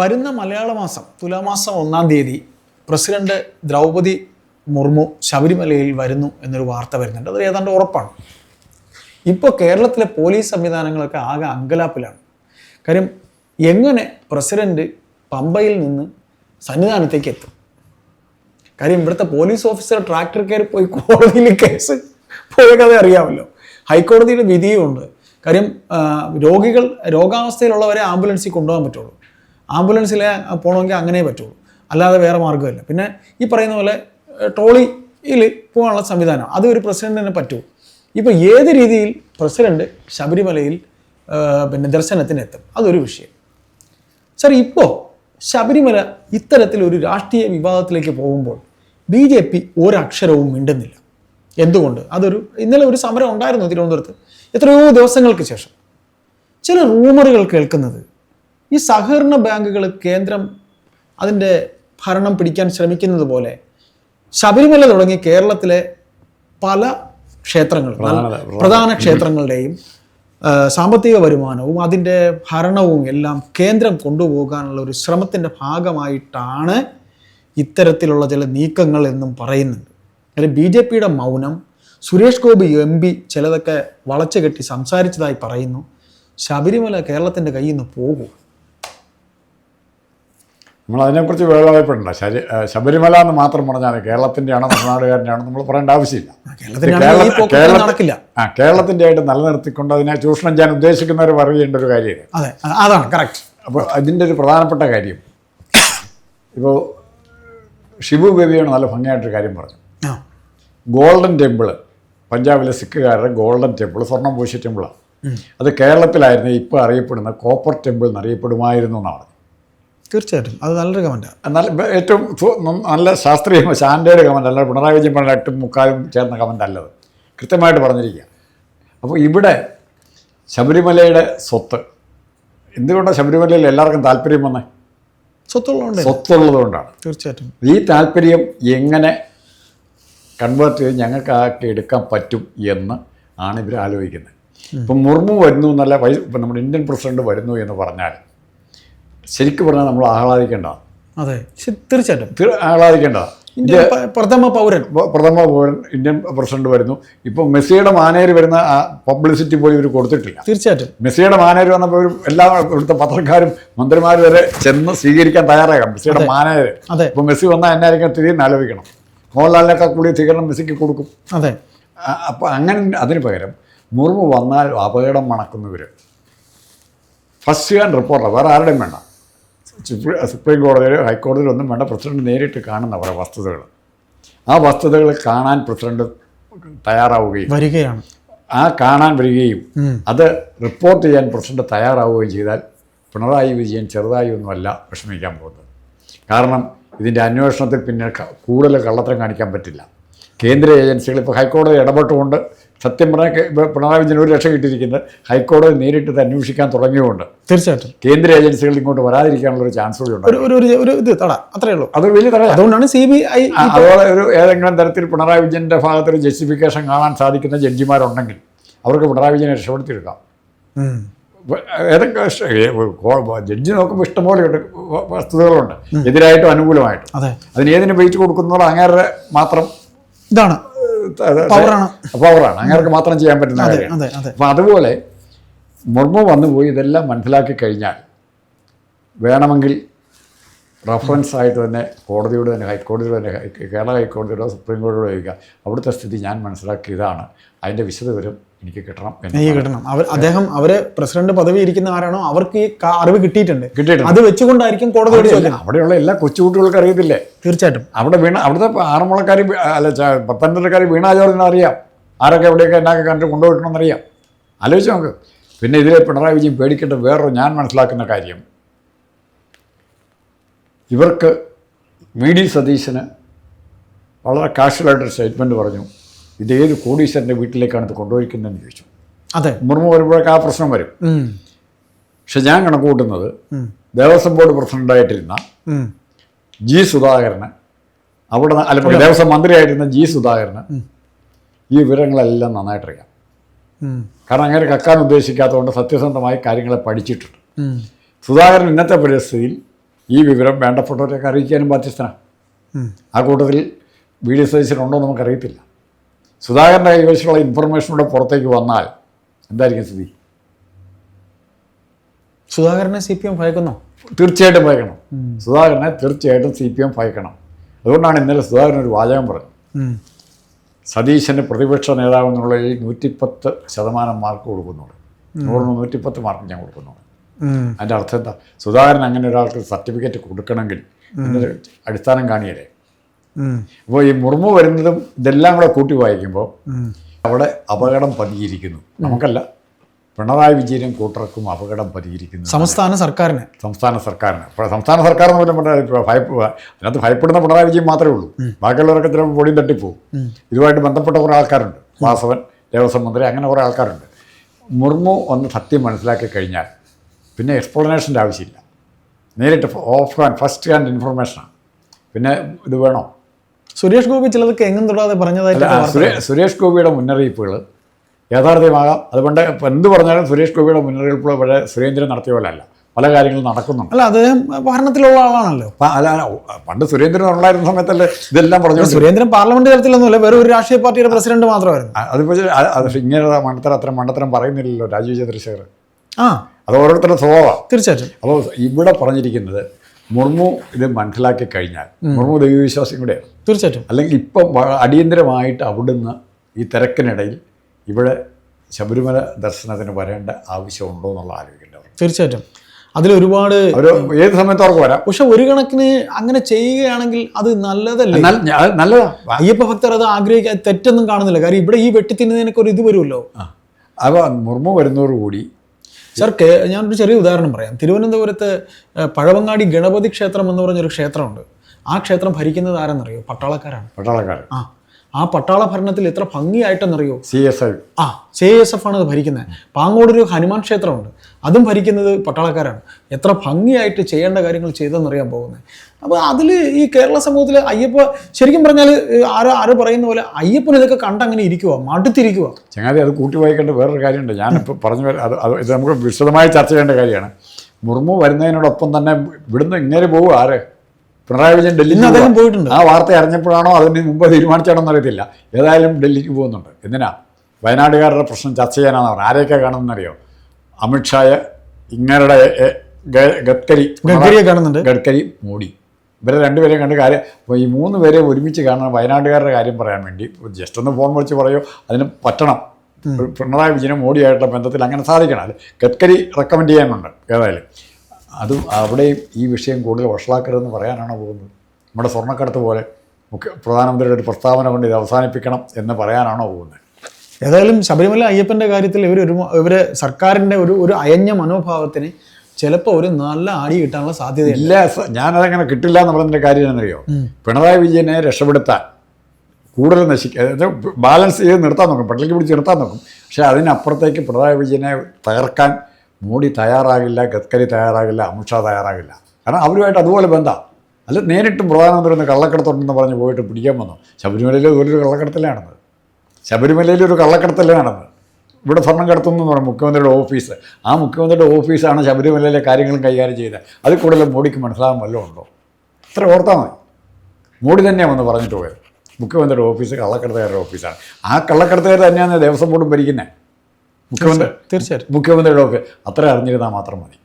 വരുന്ന മലയാള മാസം തുലാമാസം ഒന്നാം തീയതി പ്രസിഡന്റ് ദ്രൗപതി മുർമു ശബരിമലയിൽ വരുന്നു എന്നൊരു വാർത്ത വരുന്നുണ്ട്. അത് ഏതാണ്ട് ഉറപ്പാണ്. ഇപ്പോൾ കേരളത്തിലെ പോലീസ് സംവിധാനങ്ങളൊക്കെ ആകെ അങ്കലാപ്പിലാണ്. കാര്യം എങ്ങനെ പ്രസിഡന്റ് പമ്പയിൽ നിന്ന് സന്നിധാനത്തേക്ക് എത്തും? കാര്യം ഇവിടുത്തെ പോലീസ് ഓഫീസർ ട്രാക്ടർ കയറി പോയി കോടതിയിൽ കേസ് പോയ കഥ അറിയാമല്ലോ. ഹൈക്കോടതിയുടെ വിധിയുമുണ്ട് കാര്യം രോഗികൾ രോഗാവസ്ഥയിലുള്ളവരെ ആംബുലൻസിൽ കൊണ്ടുപോകാൻ പറ്റുള്ളൂ. ആംബുലൻസിൽ പോകണമെങ്കിൽ അങ്ങനെ പറ്റുള്ളൂ അല്ലാതെ വേറെ മാർഗമില്ല. പിന്നെ ഈ പറയുന്ന പോലെ ട്രോളിയിൽ പോകാനുള്ള സംവിധാനം അത് ഒരു പ്രസിഡന്റിന് പറ്റൂ. ഇപ്പോൾ ഏത് രീതിയിൽ പ്രസിഡന്റ് ശബരിമലയിൽ പിന്നെ ദർശനത്തിന് എത്തും അതൊരു വിഷയം. സാർ ഇപ്പോൾ ശബരിമല ഇത്തരത്തിലൊരു രാഷ്ട്രീയ വിവാദത്തിലേക്ക് പോകുമ്പോൾ ബി ജെ പി ഒരക്ഷരവും മിണ്ടുന്നില്ല. എന്തുകൊണ്ട്? അതൊരു ഇന്നലെ ഒരു സമരം ഉണ്ടായിരുന്നു തിരുവനന്തപുരത്ത്. എത്രയോ ദിവസങ്ങൾക്ക് ശേഷം. ചില റൂമറുകൾ കേൾക്കുന്നത് ഈ സഹകരണ ബാങ്കുകൾ കേന്ദ്രം അതിന്റെ ഭരണം പിടിക്കാൻ ശ്രമിക്കുന്നത് പോലെ ശബരിമല തുടങ്ങി കേരളത്തിലെ പല ക്ഷേത്രങ്ങളും പ്രധാന- ക്ഷേത്രങ്ങളുടെയും സാമ്പത്തിക വരുമാനവും അതിന്റെ ഭരണവും എല്ലാം കേന്ദ്രം കൊണ്ടുപോകാനുള്ള ഒരു ശ്രമത്തിന്റെ ഭാഗമായിട്ടാണ് ഇത്തരത്തിലുള്ള ചില നീക്കങ്ങൾ എന്നും പറയുന്നുണ്ട്. അതിൽ ബി ജെ പിയുടെ മൗനം സുരേഷ് ഗോപി എം പി ചിലതൊക്കെ വളച്ചു കെട്ടി സംസാരിച്ചതായി പറയുന്നു. ശബരിമല കേരളത്തിന്റെ കയ്യിൽ നിന്ന് പോകും. നമ്മൾ അതിനെക്കുറിച്ച് വേളവായ്പുണ്ട് ശരി ശബരിമല എന്ന് മാത്രം പറഞ്ഞാൽ കേരളത്തിന്റെ ആണോ തമിഴ്നാടുകാരന്റെ ആണോ നമ്മൾ പറയേണ്ട ആവശ്യമില്ല. കേരളത്തിന്റെ ആ കേരളത്തിന്റെ ആയിട്ട് നിലനിർത്തിക്കൊണ്ട് അതിനെ ചൂഷണം ചെയ്യാൻ ഉദ്ദേശിക്കുന്നവർ പറയേണ്ട ഒരു കാര്യമാണ് അതെ അതാണ് കറക്റ്റ് അപ്പോൾ അതിന്റെ ഒരു പ്രധാനപ്പെട്ട കാര്യം. ഇപ്പോൾ ഷിബു ബേബിയാണ് നല്ല ഭംഗിയായിട്ടൊരു കാര്യം പറഞ്ഞു ഗോൾഡൻ ടെമ്പിൾ പഞ്ചാബിലെ സിഖുകാരുടെ ഗോൾഡൻ ടെമ്പിൾ സ്വർണം പൂശിയ ടെമ്പിളാണ്. അത് കേരളത്തിലായിരുന്നു ഇപ്പോൾ അറിയപ്പെടുന്ന കോപ്പർ ടെമ്പിൾ എന്നറിയപ്പെടുമായിരുന്നു എന്നാണ്. തീർച്ചയായിട്ടും. അത് നല്ലൊരു കമന്റാണ് എന്നാൽ ഏറ്റവും നല്ല ശാസ്ത്രീയ ശാന്തയുടെ കമന്റ് അല്ല പിണറായി വിജയൻ പറഞ്ഞ എട്ടും മുക്കാലും ചേർന്ന കമന്റ് അല്ലത്. കൃത്യമായിട്ട് പറഞ്ഞിരിക്കുക. അപ്പോൾ ഇവിടെ ശബരിമലയുടെ സ്വത്ത് എന്തുകൊണ്ടാണ് ശബരിമലയിൽ എല്ലാവർക്കും താല്പര്യം വന്നേ? സ്വത്തുള്ളതുകൊണ്ട് സ്വത്തുള്ളതുകൊണ്ടാണ്. തീർച്ചയായിട്ടും. ഈ താല്പര്യം എങ്ങനെ കൺവേർട്ട് ചെയ്ത് ഞങ്ങൾക്ക് ആക്കി എടുക്കാൻ പറ്റും എന്ന് ആണ് ഇവർ ആലോചിക്കുന്നത്. ഇപ്പം മുർമു വരുന്നു എന്നല്ല വൈ ഇപ്പം നമ്മുടെ ഇന്ത്യൻ പ്രസിഡന്റ് വരുന്നു എന്ന് പറഞ്ഞാൽ ശരിക്കും പറഞ്ഞാൽ നമ്മൾ ആഹ്ലാദിക്കേണ്ട. അതെ. തീർച്ചയായിട്ടും. ആഹ്ലാദിക്കേണ്ട. ഇന്ത്യ പ്രഥമ പൗരൻ. പ്രഥമ പൗരൻ ഇന്ത്യൻ പ്രസിഡന്റ് വരുന്നു. ഇപ്പം മെസ്സിയുടെ മാനേര് വരുന്ന ആ പബ്ലിസിറ്റി പോലും ഇവർ കൊടുത്തിട്ടില്ല. തീർച്ചയായിട്ടും. മെസ്സിയുടെ മാനേര് വന്നപ്പോൾ എല്ലാ ഇവിടുത്തെ പത്രക്കാരും മന്ത്രിമാർ വരെ ചെന്ന് സ്വീകരിക്കാൻ തയ്യാറാകാം. മെസ്സിയുടെ മാനേര് അതെ. ഇപ്പം മെസ്സി വന്നാൽ എന്നായിരിക്കും തിരികെ ആലോചിക്കണം. മോഹൻലാലിനൊക്കെ കൂടി സ്വീകരണം മെസ്സിക്ക് കൊടുക്കും. അതെ. അപ്പോൾ അങ്ങനെ അതിന് പകരം മുർമു വന്നാൽ അപകടം മണക്കുന്നവര്. ഫസ്റ്റ് ഹാൻഡ് റിപ്പോർട്ടർ വേറെ ആരുടെയും വേണ്ട. സുപ്രീം സുപ്രീം കോടതിയിലോ ഹൈക്കോടതിയിലോ ഒന്നും വേണ്ട പ്രസിഡന്റ് നേരിട്ട് കാണുന്ന കുറേ വസ്തുതകൾ. ആ വസ്തുതകൾ കാണാൻ പ്രസിഡന്റ് തയ്യാറാവുകയും വരികയാണ്. ആ കാണാൻ വരികയും അത് റിപ്പോർട്ട് ചെയ്യാൻ പ്രസിഡന്റ് തയ്യാറാവുകയും ചെയ്താൽ പിണറായി വിജയൻ ചെറുതായി ഒന്നുമല്ല വിഷമിക്കാൻ പോകുന്നത്. കാരണം ഇതിന്റെ അന്വേഷണത്തിൽ പിന്നെ കൂടുതൽ കള്ളത്തരം കാണിക്കാൻ പറ്റില്ല. കേന്ദ്ര ഏജൻസികൾ ഇപ്പോൾ ഹൈക്കോടതി ഇടപെട്ടുകൊണ്ട് സത്യം പറഞ്ഞാൽ പിണറായി വിജയൻ ഒരു രക്ഷ കിട്ടിയിരിക്കുന്നത് ഹൈക്കോടതി നേരിട്ട് ഇത് അന്വേഷിക്കാൻ തുടങ്ങിയുകൊണ്ട് തീർച്ചയായിട്ടും. കേന്ദ്ര ഏജൻസികൾ ഇങ്ങോട്ട് വരാതിരിക്കാനുള്ള ഒരു ചാൻസ് കൂടി ഉണ്ട്. ഒരു ഒരു ഇത് തട അത്രേ ഉള്ളൂ. അത് വലിയ തട അതുകൊണ്ടാണ് സി ബി ഐ അതുപോലെ ഒരു ഏതെങ്കിലും തരത്തിൽ പിണറായി വിജയന്റെ ഭാഗത്തൊരു ജസ്റ്റിഫിക്കേഷൻ കാണാൻ സാധിക്കുന്ന ജഡ്ജിമാരുണ്ടെങ്കിൽ അവർക്ക് പിണറായി വിജയനെ രക്ഷപ്പെടുത്തിയെടുക്കാം. ഏതൊക്കെ ജഡ്ജി നോക്കുമ്പോൾ ഇഷ്ടംപോലെ വസ്തുതകളുണ്ട്. എതിരായിട്ടും അനുകൂലമായിട്ടും. അതെ. അതിന് ഏതിന് വെയിറ്റ് കൊടുക്കുന്നതോ അങ്ങേരുടെ മാത്രം ഇതാണ്. പവറാണ് അങ്ങേർക്ക് മാത്രം ചെയ്യാൻ പറ്റുന്ന കാര്യമാണ്. അപ്പം അതുപോലെ മുർമു വന്നു പോയി ഇതെല്ലാം മനസ്സിലാക്കി കഴിഞ്ഞാൽ വേണമെങ്കിൽ റഫറൻസ് ആയിട്ട് തന്നെ കോടതിയോട് തന്നെ ഹൈക്കോടതിയോട് തന്നെ കേരള ഹൈക്കോടതിയോടോ സുപ്രീം കോടതിയോടോ ചോദിക്കുക. അവിടുത്തെ സ്ഥിതി ഞാൻ മനസ്സിലാക്കിയതാണ്. അതിന്റെ വിശദവിവരം എനിക്ക് കിട്ടണം എനിക്ക് കിട്ടണം. അവർ അദ്ദേഹം അവർ പ്രസിഡന്റ് പദവി ഇരിക്കുന്ന ആരാണോ അവർക്ക് ഈ അറിവ് കിട്ടിയിട്ടുണ്ട്. കിട്ടിയിട്ടുണ്ട്. അത് വെച്ചുകൊണ്ടായിരിക്കും കോടതി അവിടെയുള്ള എല്ലാ കൊച്ചുകുട്ടികൾക്ക് അറിയത്തില്ലേ? തീർച്ചയായിട്ടും. അവിടെ വീണ അവിടുത്തെ ആറന്മുളക്കാർ അല്ല പത്തനംതിട്ടക്കാരി പത്തനംതിട്ടക്കാർ വീണ ജോർജിനെ അറിയാം. ആരൊക്കെ എവിടെയൊക്കെ എന്നാക്കെ കണ്ടിട്ട് കൊണ്ടുപോയിട്ടുണ്ടെന്നറിയാം ആലോചിച്ച് നമുക്ക് പിന്നെ ഇതിലെ പിണറായി വിജയൻ പേടിക്കേണ്ട വേറൊരു ഞാൻ മനസ്സിലാക്കുന്ന കാര്യം. ഇവർക്ക് വി ഡി സതീശന് വളരെ കാഷ്വലായിട്ടൊരു സ്റ്റേറ്റ്മെന്റ് പറഞ്ഞു. ഇത് ഏത് കോടീശ്വരന്റെ വീട്ടിലേക്കാണ് ഇത് കൊണ്ടുപോയിക്കുന്നതെന്ന് ചോദിച്ചു. അതെ. മുർമു വരുമ്പോഴൊക്കെ ആ പ്രശ്നം വരും. പക്ഷെ ഞാൻ കണക്ക് കൂട്ടുന്നത് ഉം. ദേവസ്വം ബോർഡ് പ്രസിഡന്റായിട്ടിരുന്ന ജി സുധാകരന് അവിടെ അല്ലെങ്കിൽ അല്ല ദേവസ്വം മന്ത്രിയായിരുന്ന ജി സുധാകരന് ഈ വിവരങ്ങളെല്ലാം നന്നായിട്ടറിയാം. കാരണം അങ്ങനെ കക്കാൻ ഉദ്ദേശിക്കാത്തതുകൊണ്ട് സത്യസന്ധമായി കാര്യങ്ങളെ പഠിച്ചിട്ടുണ്ട്. സുധാകരൻ ഇന്നത്തെ പരിസ്ഥിതിയിൽ ഈ വിവരം വേണ്ടപ്പെട്ടവരെയൊക്കെ അറിയിക്കാനും ബാധ്യസ്ഥനാണ് ആ കൂട്ടത്തിൽ വീഡിയോ സതീശനുണ്ടോ എന്ന് നമുക്കറിയത്തില്ല. സുധാകരന്റെ കൈവശമുള്ള ഇൻഫർമേഷനോടെ പുറത്തേക്ക് വന്നാൽ എന്തായിരിക്കും സ്ഥിതി? സുധാകരനെ സി പി എം ഭയക്കുന്നോ? തീർച്ചയായിട്ടും ഭയക്കണം. സുധാകരനെ തീർച്ചയായിട്ടും സി പി എം ഭയക്കണം. അതുകൊണ്ടാണ് ഇന്നലെ സുധാകരൻ ഒരു വാചകം പറഞ്ഞത്. സതീശന് പ്രതിപക്ഷ നേതാവ് എന്നുള്ളതിൽ നൂറ്റിപ്പത്ത് ശതമാനം മാർക്ക് കൊടുക്കുന്നുണ്ട്. നൂറിന് നൂറ്റിപ്പത്ത് മാർക്ക് ഞാൻ കൊടുക്കുന്നുണ്ട്. അതിന്റെ അർത്ഥം എന്താ? സുധാകരൻ അങ്ങനെ ഒരാൾക്ക് സർട്ടിഫിക്കറ്റ് കൊടുക്കണമെങ്കിൽ അടിസ്ഥാനം കാണിയല്ലേ. അപ്പോൾ ഈ മുർമു വരുന്നതും ഇതെല്ലാം കൂടെ കൂട്ടി വായിക്കുമ്പോൾ. അവിടെ അപകടം പതിയിരിക്കുന്നു. നമുക്കല്ല. പിണറായി വിജയനും കൂട്ടർക്കും അപകടം പതിയിരിക്കുന്നു. സംസ്ഥാന സർക്കാരിന്. സംസ്ഥാന സർക്കാരിന്. അപ്പോൾ സംസ്ഥാന സർക്കാർ എന്ന് പറയുമ്പോൾ ഭയപ്പ് അതിനകത്ത് ഭയപ്പെടുന്ന പിണറായി വിജയൻ മാത്രമേ ഉള്ളൂ. ബാക്കിയുള്ളവരൊക്കെ ചിലപ്പോൾ പൊടിയും തട്ടിപ്പോവും. ഇതുമായിട്ട് ബന്ധപ്പെട്ട കുറേ ആൾക്കാരുണ്ട്. വാസവൻ ദേവസ്വം മന്ത്രി അങ്ങനെ കുറേ ആൾക്കാരുണ്ട്. മുർമു ഒന്ന് സത്യം മനസ്സിലാക്കി കഴിഞ്ഞാൽ പിന്നെ എക്സ്പ്ലനേഷന്റെ ആവശ്യമില്ല. നേരിട്ട് ഓഫ് ഹാൻഡ് ഫസ്റ്റ് ഹാൻഡ് ഇൻഫർമേഷനാണ് പിന്നെ ഇത് വേണോ? സുരേഷ് ഗോപി ചിലതൊക്കെ എങ്ങും തൊടാതെ പറഞ്ഞതായിട്ട് സുരേഷ് ഗോപിയുടെ മുന്നറിയിപ്പുകൾ യാഥാർത്ഥ്യമാകാം. അതുകൊണ്ട് ഇപ്പം എന്ത് പറഞ്ഞാലും സുരേഷ് ഗോപിയുടെ മുന്നറിയിപ്പുകൾ പഴയ സുരേന്ദ്രൻ നടത്തിയ പോലെ അല്ല. പല കാര്യങ്ങളും നടക്കുന്നുണ്ട്. അല്ല അദ്ദേഹം ഭരണത്തിലുള്ള ആളാണല്ലോ. അല്ല പണ്ട് സുരേന്ദ്രൻ ഉണ്ടായിരുന്ന സമയത്തല്ലേ ഇതെല്ലാം പറഞ്ഞു സുരേന്ദ്രൻ പാർലമെന്റ് തലത്തിലൊന്നുമല്ല വേറെ ഒരു രാഷ്ട്രീയ പാർട്ടിയുടെ പ്രസിഡന്റ് മാത്രമായിരുന്നു. അതിപ്പോ അത് പക്ഷേ ഇങ്ങനെ മണ്ടത്തരം അത്ര മണ്ടത്തരം പറയുന്നില്ലല്ലോ രാജീവ് ചന്ദ്രശേഖർ ആ. അത് ഓരോരുത്തരുടെ സ്വഭാവമാണ്. തീർച്ചയായിട്ടും. അപ്പോൾ ഇവിടെ പറഞ്ഞിരിക്കുന്നത് മുർമു ഇത് മനസ്സിലാക്കി കഴിഞ്ഞാൽ മുർമു ദൈവവിശ്വാസം കൂടെയാണ് തീർച്ചയായിട്ടും. അല്ലെങ്കിൽ ഇപ്പം അടിയന്തരമായിട്ട് അവിടുന്ന് ഈ തിരക്കിനിടയിൽ ഇവിടെ ശബരിമല ദർശനത്തിന് വരേണ്ട ആവശ്യമുണ്ടോ എന്നുള്ള ആലോചിക്കേണ്ടത് തീർച്ചയായിട്ടും. അതിൽ ഒരുപാട് ഏത് സമയത്ത് അവർക്ക് വരാം. പക്ഷെ ഒരു കണക്കിന് അങ്ങനെ ചെയ്യുകയാണെങ്കിൽ അത് നല്ലതല്ലേ? നല്ലതാണ് അയ്യപ്പ ഭക്തർ അത് ആഗ്രഹിക്കാൻ തെറ്റൊന്നും കാണുന്നില്ല. കാര്യം ഇവിടെ ഈ വെട്ടിത്തിന്നതിനൊക്കെ ഒരു ഇത് വരുമല്ലോ. അപ്പോൾ മുർമു വരുന്നതോടുകൂടി സർ ഞാനൊരു ചെറിയ ഉദാഹരണം പറയാം. തിരുവനന്തപുരത്ത് പഴവങ്ങാടി ഗണപതി ക്ഷേത്രം എന്ന് പറഞ്ഞൊരു ക്ഷേത്രമുണ്ട്. ആ ക്ഷേത്രം ഭരിക്കുന്നത് ആരെന്നറിയോ? പട്ടാളക്കാരാണ്. പട്ടാളക്കാർ ആ ആ പട്ടാള ഭരണത്തിൽ എത്ര ഭംഗിയായിട്ടെന്നറിയോ? സി എസ് ഐ ആ സി എസ് എഫ് ആണ് അത് ഭരിക്കുന്നത്. പാങ്ങോട് ഒരു ഹനുമാൻ ക്ഷേത്രമുണ്ട്. അതും ഭരിക്കുന്നത് പട്ടാളക്കാരാണ്. എത്ര ഭംഗിയായിട്ട് ചെയ്യേണ്ട കാര്യങ്ങൾ ചെയ്തെന്നറിയാൻ പോകുന്നത്. അപ്പോൾ അതിൽ ഈ കേരള സമൂഹത്തിൽ അയ്യപ്പ ശരിക്കും പറഞ്ഞാൽ ആരോ ആരോ പറയുന്ന പോലെ അയ്യപ്പൻ ഇതൊക്കെ കണ്ടങ്ങനെ ഇരിക്കുക മടുത്തിരിക്കുക ചങ്ങാതി അത് കൂട്ടി വായിക്കേണ്ട വേറൊരു കാര്യമുണ്ട്. ഞാനിപ്പോൾ പറഞ്ഞു അത് ഇത് നമുക്ക് വിശദമായി ചർച്ച ചെയ്യേണ്ട കാര്യമാണ്. മുർമു വരുന്നതിനോടൊപ്പം തന്നെ ഇവിടുന്ന് ഇങ്ങനെ പോകും ആര്? പിണറായി വിജയൻ ഡൽഹിക്ക് അദ്ദേഹം പോയിട്ടുണ്ട്. ആ വാർത്ത അറിഞ്ഞപ്പോഴാണോ അതിന് മുമ്പ് തീരുമാനിച്ചാണോ എന്നറിയത്തില്ല ഏതായാലും ഡൽഹിക്ക് പോകുന്നുണ്ട്. എന്തിനാ? വയനാടുകാരുടെ പ്രശ്നം ചർച്ച ചെയ്യാനാണ് പറഞ്ഞത് ആരെയൊക്കെ കാണുമെന്നറിയോ അമിത്ഷായെ ഇങ്ങരുടെ ഗ- ഗഡ്കരി ഗഡ്കരിയെ കാണുന്നുണ്ട്. ഗഡ്കരി മോഡി. ഇവരെ രണ്ടുപേരെയും കണ്ട് കാര്യം അപ്പോൾ ഈ മൂന്ന് പേരെ ഒരുമിച്ച് കാണാൻ വയനാട്ടുകാരുടെ കാര്യം പറയാൻ വേണ്ടി ജസ്റ്റ് ഒന്ന് ഫോൺ വിളിച്ച് പറയോ. അതിന് പറ്റണം. പിണറായി വിജയനും മോഡിയായിട്ടുള്ള ബന്ധത്തിൽ അങ്ങനെ സാധിക്കണം. അത് ഗഡ്കരി റെക്കമെൻഡ് ചെയ്യാനുണ്ട്. ഏതായാലും. അതും അവിടെയും ഈ വിഷയം കൂടുതൽ വഷളാക്കരുതെന്ന് പറയാനാണ് പോകുന്നത്? നമ്മുടെ സ്വർണക്കടത്ത് പോലെ മുഖ്യ പ്രധാനമന്ത്രിയുടെ ഒരു പ്രസ്താവന കൊണ്ട് ഇത് അവസാനിപ്പിക്കണം എന്ന് പറയാനാണോ പോകുന്നത്? ഏതായാലും ശബരിമല അയ്യപ്പന്റെ കാര്യത്തിൽ ഇവർ ഒരു ഇവർ സർക്കാരിന്റെ ഒരു ഒരു അയഞ്ഞ മനോഭാവത്തിന് ചിലപ്പോൾ ഒരു നല്ല ആടി കിട്ടാനുള്ള സാധ്യത ഇല്ല ഞാനതങ്ങനെ കിട്ടില്ല എന്നുള്ളതിന്റെ കാര്യം എന്നറിയോ പിണറായി വിജയനെ രക്ഷപ്പെടുത്താൻ കൂടുതൽ നശിക്കുക ബാലൻസ് ചെയ്ത് നിർത്താൻ നോക്കും പട്ടിലേക്ക് പിടിച്ച് നിർത്താൻ നോക്കും. പക്ഷേ അതിനപ്പുറത്തേക്ക് പിണറായി വിജയനെ തകർക്കാൻ മോഡി തയ്യാറാകില്ല ഗഡ്കരി തയ്യാറാകില്ല അമിത്ഷാ തയ്യാറാകില്ല. കാരണം അവരുമായിട്ട് അതുപോലെ ബന്ധമാണ് അല്ല നേരിട്ടും പ്രധാനമന്ത്രി ഒന്ന് കള്ളക്കടത്തുണ്ടെന്ന് പറഞ്ഞ് പോയിട്ട് പിടിക്കാൻ വന്നു. ശബരിമലയിൽ ഒരു കള്ളക്കടത്തല്ലേ നടന്നത് ശബരിമലയിൽ ഒരു കള്ളക്കടത്തല്ലേ നടന്നത് ഇവിടെ സ്വർണം കടത്തുന്നു എന്ന് പറയും മുഖ്യമന്ത്രിയുടെ ഓഫീസ്. ആ മുഖ്യമന്ത്രിയുടെ ഓഫീസാണ് ശബരിമലയിലെ കാര്യങ്ങളും കൈകാര്യം ചെയ്തത്. അതിൽ കൂടുതൽ മോഡിക്ക് മനസ്സിലാകാൻ വല്ലതും ഉണ്ടോ? ഇത്ര ഓർത്താൽ മതി. മോഡി തന്നെയാണ് വന്ന് പറഞ്ഞിട്ട് പോയത്. മുഖ്യമന്ത്രിയുടെ ഓഫീസ് കള്ളക്കടത്തുകാരുടെ ഓഫീസാണ്. ആ കള്ളക്കടത്തുകാർ തന്നെയാണ് ദേവസ്വം ബോർഡും ഭരിക്കുന്നത് മുഖ്യമന്ത്രി തീർച്ചയായിട്ടും മുഖ്യമന്ത്രിയുടെ ഒക്കെ അത്ര അറിഞ്ഞിരുന്നാൽ മാത്രം മതി.